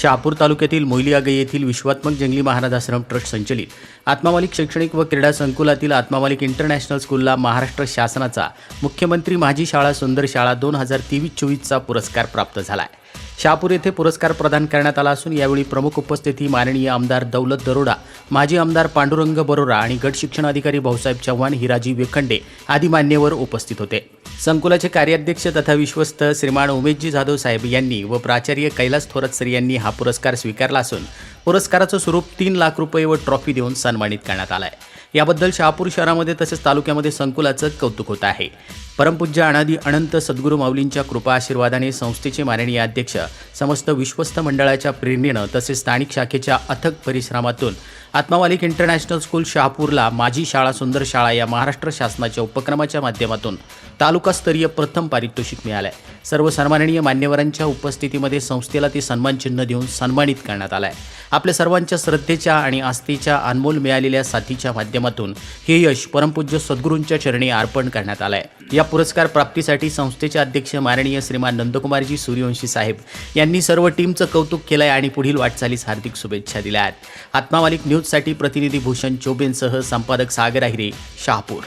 शहापूर तालुक्यातील मोईलियागई येथील विश्वात्मक जंगली महाराज आश्रम ट्रस्ट संचलित. आत्मामालिक शैक्षणिक व क्रीडा संकुलातील आत्मामालिक इंटरनॅशनल स्कूलला महाराष्ट्र शासनाचा मुख्यमंत्री माझी शाळा सुंदर शाळा दोन हजार तेवीस चोवीसचा पुरस्कार प्राप्त झाला आहे शहापूर येथे पुरस्कार प्रदान करण्यात आला असून यावेळी प्रमुख उपस्थिती माननीय आमदार दौलत दरोडा माजी आमदार पांडुरंग बरोरा आणि गट शिक्षण अधिकारी भाऊसाहेब चव्हाण हिराजी वेखंडे आदी मान्यवर उपस्थित होते. संकुलाचे कार्याध्यक्ष तथा विश्वस्त श्रीमान उमेशजी जाधव साहेब यांनी व प्राचार्य कैलास थोरात सर यांनी हा पुरस्कार स्वीकारला असून पुरस्काराचं स्वरूप तीन लाख रुपये व ट्रॉफी देऊन सन्मानित करण्यात आलं आहे याबद्दल शहापूर शहरामध्ये तसेच तालुक्यामध्ये संकुलाचं कौतुक होत आहे. परमपूज्य अनादी अनंत सद्गुरू माऊलींच्या कृपा आशीर्वादाने संस्थेचे माननीय अध्यक्ष समस्त विश्वस्त मंडळाच्या प्रेरणेनं तसेच स्थानिक शाखेच्या अथक परिश्रमातून आत्मावालिक इंटरनॅशनल स्कूल शहापूरला माझी शाळा सुंदर शाळा या महाराष्ट्र शासनाच्या उपक्रमाच्या माध्यमातून तालुकास्तरीय प्रथम पारितोषिक मिळालं आहे सर्व सन्माननीय मान्यवरांच्या उपस्थितीमध्ये संस्थेला ते सन्मानचिन्ह देऊन सन्मानित करण्यात आलं आहे आपल्या सर्वांच्या श्रद्धेच्या आणि आस्थेच्या अनमोल मिळालेल्या साथीच्या माध्यमातून हे यश परमपूज्य सद्गुरूंच्या चरणी अर्पण करण्यात आलं आहे या पुरस्कार प्राप्तीसाठी संस्थेचे अध्यक्ष माननीय श्रीमान नंदकुमारजी सूर्यवंशी साहेब यांनी सर्व टीमचं कौतुक केलं आहे आणि पुढील वाटचालीस हार्दिक शुभेच्छा दिल्या आहेत आत्मामालिक न्यूजसाठी प्रतिनिधी भूषण चोबेंसह संपादक सागर आहिरे शहापूर.